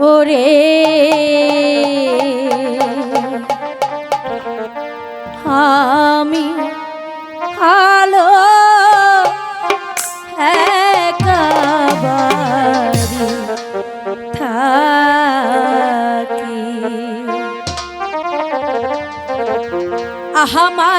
ওরে। আমি ভালো একাবারি থাকি। আহামার মাতা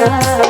Thank you.